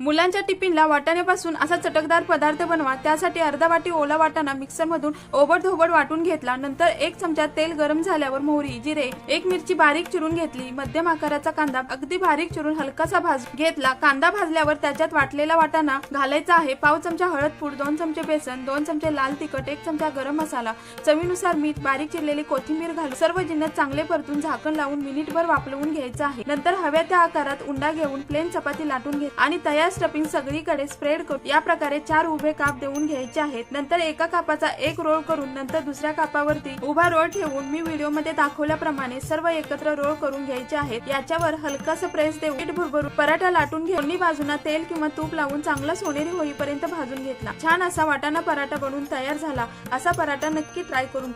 मुलांच्या टिफिनला वाटाण्यापासून असा चटकदार पदार्थ बनवा त्यासाठी अर्धा वाटी ओला वाटाणा मिक्सरमधून ओबड धोबड वाटून घेतला. नंतर एक चमचा तेल गरम झाल्यावर मोहरी जिरे एक मिरची बारीक चिरून घेतली. मध्यम आकाराचा कांदा अगदी बारीक चिरून हलकासा भाज घेतला. कांदा भाजल्यावर त्याच्यात वाटलेला वाटाणा घालायचा आहे. पाव चमचा हळद पूड दोन चमचे बेसन दोन चमचे लाल तिखट एक चमचा गरम मसाला चवीनुसार मीठ बारीक चिरलेली कोथिंबीर घालून सर्व जिन्नत चांगले परतून झाकण लावून मिनिटभर वापरवून घ्यायचं आहे. नंतर हव्या त्या आकारात उंडा घेऊन प्लेन चपाती लाटून घे आणि तयार स्टफिंग सगळीकडे स्प्रेड करून या प्रकारे चार उभे काप देऊन घ्यायचे आहेत. नंतर एका कापाचा एक रोल करून नंतर दुसऱ्या कापावरती उभा रोल ठेवून मी व्हिडिओमध्ये दाखवल्याप्रमाणे सर्व एकत्र रोल करून घ्यायचे आहेत. याच्यावर हलकासा प्रेस देऊन पीठ भरभरून पराठा लाटून घेऊन दोन्ही बाजूना तेल किंवा तूप लावून चांगला सोनेरी होईपर्यंत भाजून घेतला. छान असा वाटाणा पराठा बनवून तयार झाला. असा पराठा नक्की ट्राय करून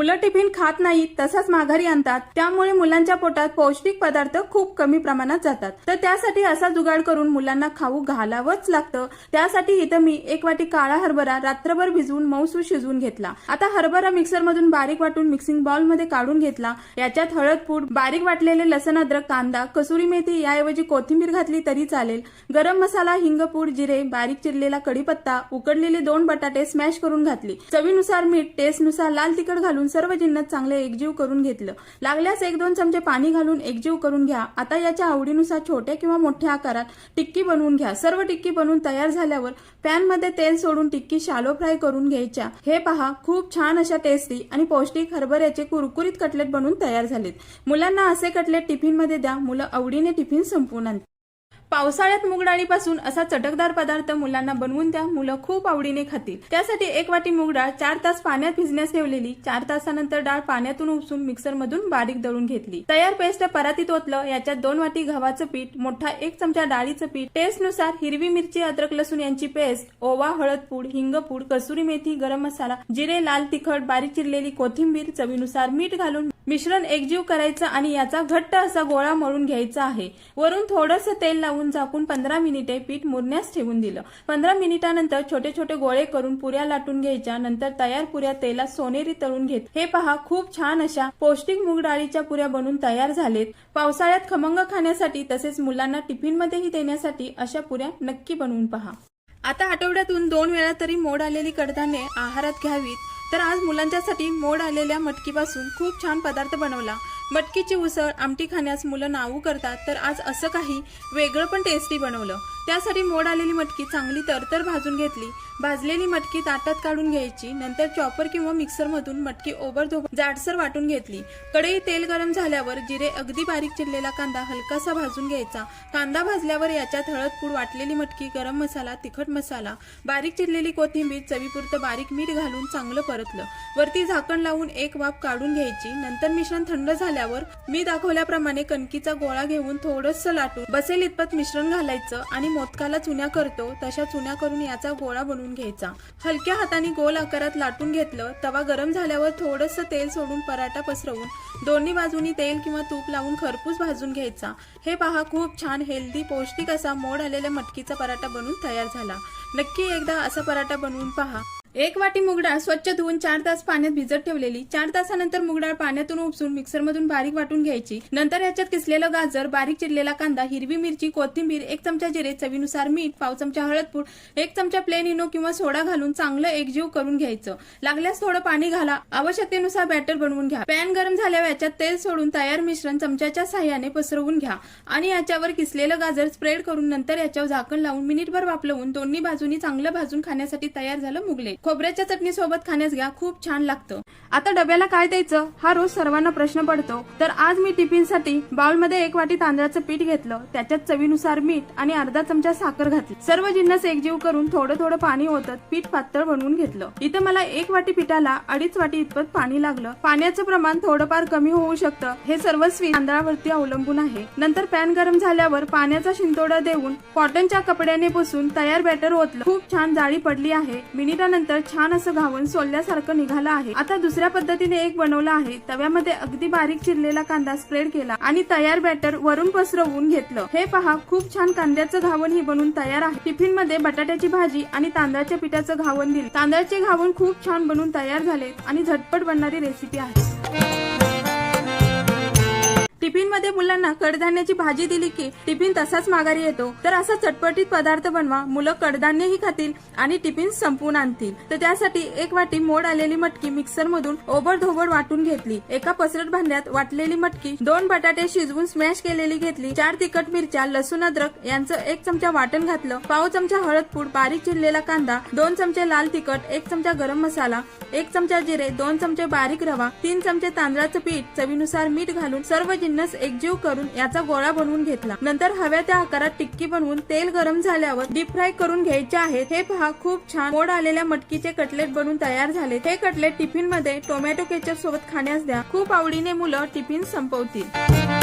मुलं टिफिन खात नाहीत तसाच माघारी आणतात. त्यामुळे मुलांच्या पोटात पौष्टिक पदार्थ खूप कमी प्रमाणात जातात. तर त्यासाठी असा जुगाड करून मुलांना खाऊ घालावंच लागतं. त्यासाठी इथं मी एक वाटी काळा हरभरा रात्रभर भिजवून मऊसूर शिजवून घेतला. आता हरभरा मिक्सर मधून बारीक वाटून मिक्सिंग बाउलमध्ये काढून घेतला. याच्यात हळद पूड बारीक वाटलेले लसण अद्रक कांदा कसुरी मेथी याऐवजी कोथिंबीर घातली तरी चालेल. गरम मसाला हिंगपूड जिरे बारीक चिरलेला कढीपत्ता उकडलेले दोन बटाटे स्मॅश करून घातली. चवीनुसार मीठ टेस्टनुसार लाल तिखट घालून सर्व जिन्नत चांगले एकजीव करून घेतलं. लागल्यास एक दोन चमचे पाणी घालून एकजीव करून घ्या. आता याच्या आवडीनुसार छोट्या किंवा मोठ्या आकारात टिक्की बनवून घ्या. सर्व टिक्की बनवून तयार झाल्यावर पॅनमध्ये तेल सोडून टिक्की शालो फ्राय करून घ्यायच्या. हे पहा खूप छान अशा टेस्टी आणि पौष्टिक हरभऱ्याचे कुरकुरीत कटलेट बनवून तयार झालेत. मुलांना असे कटलेट टिफिनमध्ये द्या. मुलं आवडीने टिफिन संपवून आणतात. पावसाळ्यात मूग डाळीपासून असा चटकदार पदार्थ मुलांना बनवून द्या मुलं खूप आवडीने खातील. त्यासाठी एक वाटी मूग डाळ चार तास पाण्यात भिजण्यास ठेवलेली चार तासानंतर डाळ पाण्यातून उपसून मिक्सर मधून बारीक दळून घेतली. तयार पेस्ट परातीत ओतलं याच्यात दोन वाटी गव्हाचं पीठ मोठा एक चमचा डाळीचं पीठ टेस्टनुसार हिरवी मिरची अद्रक लसूण यांची पेस्ट ओवा हळद पूड हिंगपूड कसुरी मेथी गरम मसाला जिरे लाल तिखट बारीक चिरलेली कोथिंबीर चवीनुसार मीठ घालून मिश्रण एकजीव करायचं आणि याचा घट्ट असा गोळा मळून घ्यायचा आहे. वरून थोडंसं तेल लावून झाकून पंधरा मिनिटे पीठ मुरण्यास ठेवून दिलं. पंधरा मिनिटानंतर छोटे छोटे गोळे करून पुऱ्या लाटून घ्यायच्या. नंतर तयार पुऱ्या तेलात सोनेरी तळून घेत. हे पहा खूप छान अशा पौष्टिक मूग डाळीच्या पुऱ्या बनून तयार झालेत. पावसाळ्यात खमंग खाण्यासाठी तसेच मुलांना टिफिनमध्येही देण्यासाठी अशा पुऱ्या नक्की बनवून पहा. आता आठवड्यातून दोन वेळा तरी मोड आलेली कडधान्ये आहारात घ्यावीत. तर आज मुलांच्यासाठी मोड आलेल्या मटकीपासून खूप छान पदार्थ बनवला. मटकीची उसळ आमटी खाण्यास मुलं नावू करतात तर आज असं काही वेगळं पण टेस्टी बनवलं. त्यासाठी मोड आलेली मटकी चांगली तरतर भाजून घेतली. भाजलेली मटकी ताटात काढून घ्यायची. नंतर चॉपर किंवा मिक्सरमधून मटकी ओबर ओबडधोबड जाडसर वाटून घेतली. कढई तेल गरम झाल्यावर जिरे अगदी बारीक चिरलेला कांदा हलकासा भाजून घ्यायचा. कांदा भाजल्यावर याच्यात हळद पूड वाटलेली मटकी गरम मसाला तिखट मसाला बारीक चिरलेली कोथिंबीर चवीपुरतं बारीक मीठ घालून चांगलं परतलं. वरती झाकण लावून एक वाफ काढून घ्यायची. नंतर मिश्रण थंड झाल्यावर मी दाखवल्याप्रमाणे कणकीचा गोळा घेऊन थोडस लाटून बसेल इतपत मिश्रण घालायचं आणि मोदकाला चुन्या करतो तशा चुन्या करून याचा गोळा बनवून घ्यायचा. हलक्या हाताने गोल आकारात लाटून घेतलं तवा गरम झाल्यावर थोडस तेल सोडून पराठा पसरवून दोन्ही बाजूनी तेल किंवा तूप लावून खरपूस भाजून घ्यायचा. हे पहा खूप छान हेल्दी पौष्टिक असा मोड आलेल्या मटकीचा पराठा बनवून तयार झाला. नक्की एकदा असा पराठा बनवून पहा. एक वाटी मुगडाळ स्वच्छ धुवून चार तास पाण्यात भिजत ठेवलेली. चार तासानंतर मुगडाळ पाण्यातून उपसून मिक्सरमधून बारीक वाटून घ्यायची. नंतर याच्यात किसलेलं गाजर बारीक चिरलेला कांदा हिरवी मिरची कोथिंबीर एक चमचा जिरे चवीनुसार मीठ पाव चमचा हळदपूड एक चमचा प्लेन इनो किंवा सोडा घालून चांगलं एकजीव करून घ्यायचं. लागल्यास थोडं पाणी घाला. आवश्यकतेनुसार बॅटर बनवून घ्या. पॅन गरम झाल्यावर याच्यात तेल सोडून तयार मिश्रण चमच्याच्या साह्याने पसरवून घ्या आणि याच्यावर किसलेलं गाजर स्प्रेड करून नंतर याच्यावर झाकण लावून मिनिटभर वापरवून दोन्ही बाजूनी चांगलं भाजून खाण्यासाठी तयार झालं मुगले. खोबऱ्याच्या चटणी सोबत खाण्यास घ्या खूप छान लागतं. आता डब्याला काय द्यायचं? हा रोज सर्वांना प्रश्न पडतो. तर आज मी टिफिनसाठी बाउलमध्ये एक वाटी तांदळाचं पीठ घेतलं. त्याच्यात चवीनुसार मीठ आणि अर्धा चमचा साखर घातली. सर्व जिन्नस एकजीव करून थोडं थोडं पाणी होतं पीठ पातळ बनवून घेतलं. इथं मला एक वाटी पिठाला अडीच वाटी इतपत पाणी लागलं. पाण्याचं प्रमाण थोडंफार कमी होऊ शकतं. हे सर्व स्वी तांदळावरती अवलंबून आहे. नंतर पॅन गरम झाल्यावर पाण्याचा शिंतोडा देऊन कॉटनच्या कपड्याने पुसून तयार बॅटर ओतलं. खूप छान जाळी पडली आहे. मिनिटानंतर तर छान असं घावून सोलल्यासारखं निघालं आहे. आता दुसऱ्या पद्धतीने एक बनवलं आहे. तव्यामध्ये अगदी बारीक चिरलेला कांदा स्प्रेड केला आणि तयार बॅटर वरून पसरवून घेतलं. हे पहा खूप छान कांद्याचं घावण ही बनून तयार आहे. टिफिनमध्ये बटाट्याची भाजी आणि तांदळाच्या पिठाचं घावण दिले. तांदळाचे घावण खूप छान बनून तयार झाले आणि झटपट बनणारी रेसिपी आहे. टिफिनमध्ये मुलांना कडधान्याची भाजी दिली की टिफिन तसाच माघारी येतो. तर असा चटपटीत पदार्थ बनवा. मुलं कडधान्यही खातील आणि टिफिन संपवून आणतील. तर त्यासाठी एक वाटी मोड आलेली मटकी मिक्सर मधून ओबडधोबड वाटून घेतली. एका पसरट भांड्यात वाटलेली मटकी दोन बटाटे शिजवून स्मॅश केलेली घेतली. चार तिखट मिरच्या लसूण अद्रक यांचं एक चमचा वाटण घातलं. पाव चमचा हळद पूड बारीक चिरलेला कांदा दोन चमचे लाल तिखट एक चमचा गरम मसाला एक चमचा जिरे दोन चमचे बारीक रवा तीन चमचे तांदळाचं पीठ चवीनुसार मीठ घालून सर्व जिन्नस एकजीव करून याचा गोळा बनवून घेतला. नंतर हव्या त्या आकारात टिक्की बनवून तेल गरम झाल्यावर डीप फ्राय करून घ्यायचे आहेत. हे पहा खूप छान मोड आलेल्या मटकीचे कटलेट बनवून तयार झाले. हे कटलेट टिफिनमध्ये टोमॅटो केचप सोबत खाण्यास द्या. खूप आवडीने मुलं टिफिन संपवतील.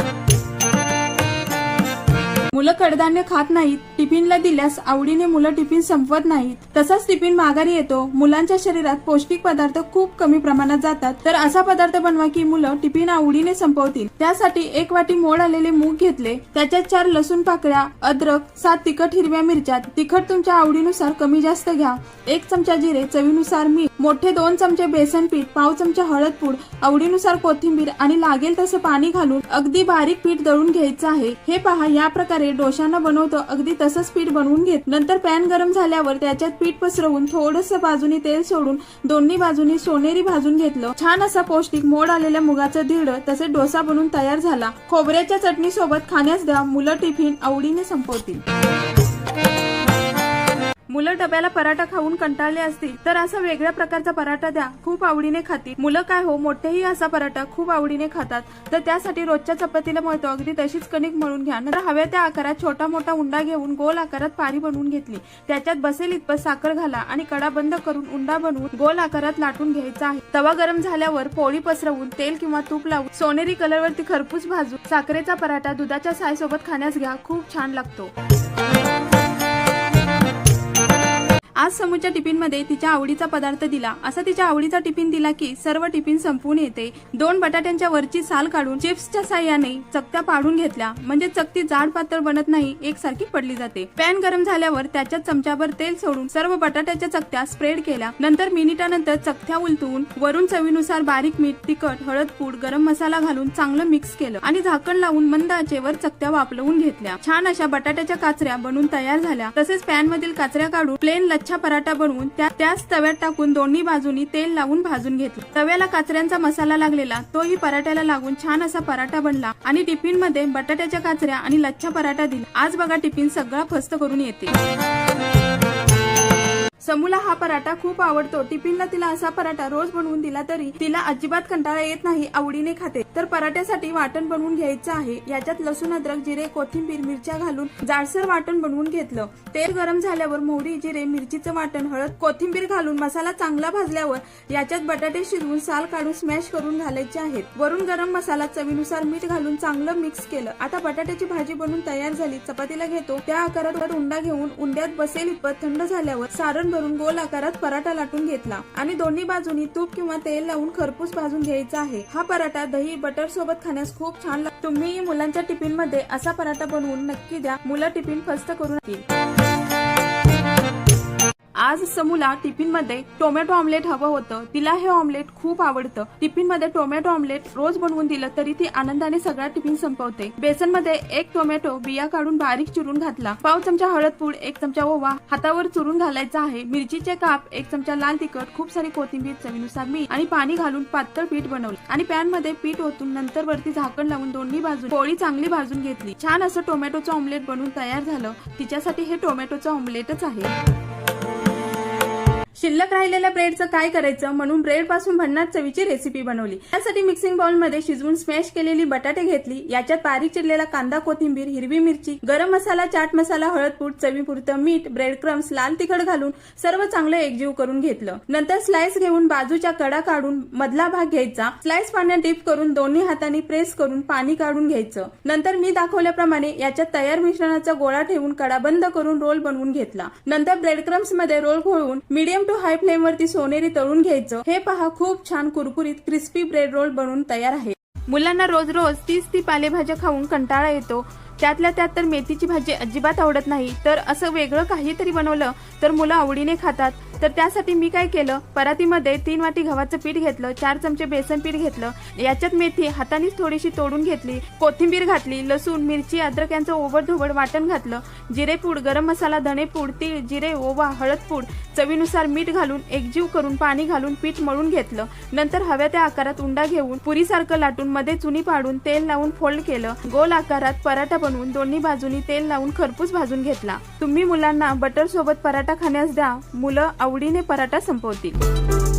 मुलं कडधान्य खात नाहीत टिफिनला दिल्यास आवडीने मुलं टिफिन संपवत नाहीत. तसाच टिफिन माघारी येतो. मुलांच्या शरीरात पौष्टिक पदार्थ खूप कमी प्रमाणात जातात. तर असा पदार्थ बनवा की मुलं टिफिन आवडीने संपवतील. त्यासाठी एक वाटी मोड आलेले मूग घेतले. त्याच्यात चार लसूण पाकळ्या अद्रक सात तिखट हिरव्या मिरच्या. तिखट तुमच्या आवडीनुसार कमी जास्त घ्या. एक चमचा जिरे चवीनुसार मीठ. मोठे दोन चमचे बेसन पीठ पाव चमचा हळद पूड आवडीनुसार कोथिंबीर आणि लागेल तसं पाणी घालून अगदी बारीक पीठ दळून घ्यायचं आहे. हे पहा या प्रकारे डोशांना बनवतो अगदी तसंच पीठ बनवून घेत. नंतर पॅन गरम झाल्यावर त्याच्यात पीठ पसरवून थोडस बाजूनी तेल सोडून दोन्ही बाजूनी सोनेरी भाजून घेतलं. छान असा पौष्टिक मोड आलेल्या मुगाचं धिरड तसे डोसा बनवून तयार झाला. खोबऱ्याच्या चटणी सोबत खाण्यास द्या मुलं टिफिन आवडीने संपवतील. मुलं डब्याला पराठा खाऊन कंटाळले असतील तर असा वेगळ्या प्रकारचा पराठा द्या. खूप आवडीने खातील. मुलं काय हो मोठेही असा पराठा खूप आवडीने खातात. तर त्यासाठी रोजच्या चपातीला मळतो. अगदी तशीच कणिक मळून घ्या. नंतर हव्या त्या आकारात छोटा मोठा उंडा घेऊन गोल आकारात पारी बनवून घेतली. त्याच्यात बसेल इतपत साखर घाला आणि कडा बंद करून उंडा बनवून गोल आकारात लाटून घ्यायचा आहे. तवा गरम झाल्यावर पोळी पसरवून तेल किंवा तूप लावून सोनेरी कलरवरती खरपूस भाजून साखरेचा पराठा दुधाच्या सायसोबत खाण्यास घ्या. खूप छान लागतो. आज समूच्या टिफिनमध्ये तिच्या आवडीचा पदार्थ दिला. असा तिच्या आवडीचा टिफिन दिला की सर्व टिफिन संपून येते. दोन बटाट्यांच्या वरची साल काढून चिप्सच्या साह्याने चकत्या पाडून घेतल्या. म्हणजे चकती जाड पातळ बनत नाही एकसारखी पडली जाते. पॅन गरम झाल्यावर त्याच्या चमच्यावर तेल सोडून सर्व बटाट्याच्या चकत्या स्प्रेड केल्या. नंतर मिनिटानंतर चकत्या उलटून वरून चवीनुसार बारीक मीठ तिखट हळद पूड गरम मसाला घालून चांगलं मिक्स केलं आणि झाकण लावून मंद आचेवर चकत्या वापरवून घेतल्या. छान अशा बटाट्याच्या काचऱ्या बनवून तयार झाल्या. तसेच पॅन मधील काचऱ्या काढून प्लेन लच्छा पराठा बनवून त्या त्याच तव्यात टाकून दोन्ही बाजूनी तेल लावून भाजून घेतलं. तव्याला काचऱ्यांचा मसाला लागलेला तोही पराठ्याला लागून छान असा पराठा बनला आणि टिफिनमध्ये बटाट्याच्या काचऱ्या आणि लच्छा पराठा दिला. आज बघा टिफिन सगळा फस्त करून येते. समूला हा पराठा खूप आवडतो. टिफिनला तिला असा पराठा रोज बनवून दिला तरी तिला अजिबात कंटाळा येत नाही आवडीने खाते. तर पराठ्यासाठी वाटण बनवून घ्यायचं आहे. याच्यात लसूण अद्रक जिरे कोथिंबीर मिरच्या घालून जाडसर वाटण बनवून घेतलं. तेल गरम झाल्यावर मोहरी जिरे मिरचीचं वाटण हळद कोथिंबीर घालून मसाला चांगला भाजल्यावर याच्यात बटाटे शिजवून साल काढून स्मॅश करून घालायचे आहेत. वरून गरम मसाला चवीनुसार मीठ घालून चांगलं मिक्स केलं. आता बटाट्याची भाजी बनवून तयार झाली. चपातीला घेतो. त्या आकारात उंडा घेऊन उंड्यात बसेल इतपत थंड झाल्यावर सारण भरून गोल आकारात पराठा लाटून घेतला. आणि दोन्ही बाजूनी तूप किंवा तेल लावून खरपूस भाजून घ्यायचा आहे. हा पराठा दही बटर सोबत खाण्यास खूप छान लागतो तुम्ही मुलांच्या टिफिनमध्ये असा पराठा बनवून नक्की द्या. मुलं टिफिन फस्त करून येतील. आज समूला टिफिनमध्ये टोमॅटो ऑमलेट हवं होतं. तिला हे ऑमलेट खूप आवडतं. टिफिनमध्ये टोमॅटो ऑमलेट रोज बनवून दिलं तरी ती आनंदाने सगळा टिफिन संपवते. बेसनमध्ये एक टोमॅटो बिया काढून बारीक चिरून घातला. पाव चमचा हळद पूड एक चमचा ओवा हातावर चुरून घालायचा आहे. मिरचीचे काप एक चमचा लाल तिखट खूप सारी कोथिंबीर चवीनुसार मीठ आणि पाणी घालून पातळ पीठ बनवले. आणि पॅनमध्ये पीठ ओतून नंतर वरती झाकण लावून दोन्ही बाजू पोळी चांगली भाजून घेतली. छान असं टोमॅटोचं ऑमलेट बनवून तयार झालं. तिच्यासाठी हे टोमॅटोचं ऑमलेटच आहे. शिल्लक राहिलेल्या ब्रेडचं काय करायचं? म्हणून ब्रेडपासून भन्नाट चवीची रेसिपी बनवली. त्यासाठी मिक्सिंग बाउलमध्ये शिजवून स्मॅश केलेली बटाटे घेतली. याच्यात बारीक चिरलेला कांदा कोथिंबीर हिरवी मिरची गरम मसाला चाट मसाला हळदपूड चवीपुरतं मीठ ब्रेड क्रम्स लाल तिखट घालून सर्व चांगलं एकजीव करून घेतलं. नंतर स्लाइस घेऊन बाजूच्या कडा काढून मधला भाग घ्यायचा. स्लाइस पाण्यात डिप करून दोन्ही हातांनी प्रेस करून पाणी काढून घ्यायचं. नंतर मी दाखवल्याप्रमाणे याच्यात तयार मिश्रणाचा गोळा ठेवून कडा बंद करून रोल बनवून घेतला. नंतर ब्रेड क्रम्समध्ये रोल घोळून मीडियम टू हाय फ्लेम वरती सोनेरी तळून घ्यायचं. हे पहा खूप छान कुरकुरीत क्रिस्पी ब्रेड रोल बनवून तयार आहे. मुलांना रोज रोज तीच ती पालेभाज्या खाऊन कंटाळा येतो. त्यातल्या त्यात तर मेथीची भाजी अजिबात आवडत नाही. तर असं वेगळं काहीतरी बनवलं तर मुलं आवडीने खातात. तर त्यासाठी मी काय केलं? परातीमध्ये तीन वाटी गव्हाचं पीठ घेतलं चार चमचे बेसन पीठ घेतलं. याच्यात मेथी हातानेच थोडीशी तोडून घेतली कोथिंबीर घातली लसूण मिरची अद्रक यांचं ओबड वाटण घातलं जिरेपूड गरम मसाला धणेपूड तीळ जिरे ओवा हळदपूड चवीनुसार मीठ घालून एकजीव करून पाणी घालून पीठ मळून घेतलं. नंतर हव्या त्या आकारात उंडा घेऊन पुरीसारखं लाटून मध्ये चुनी पाडून तेल लावून फोल्ड केलं. गोल आकारात पराठा बनवून दोन्ही बाजूनी तेल लावून खरपूस भाजून घेतला. तुम्ही मुलांना बटर सोबत पराठा खाण्यास द्या. मुलं आवडीने पराठा संपवतील.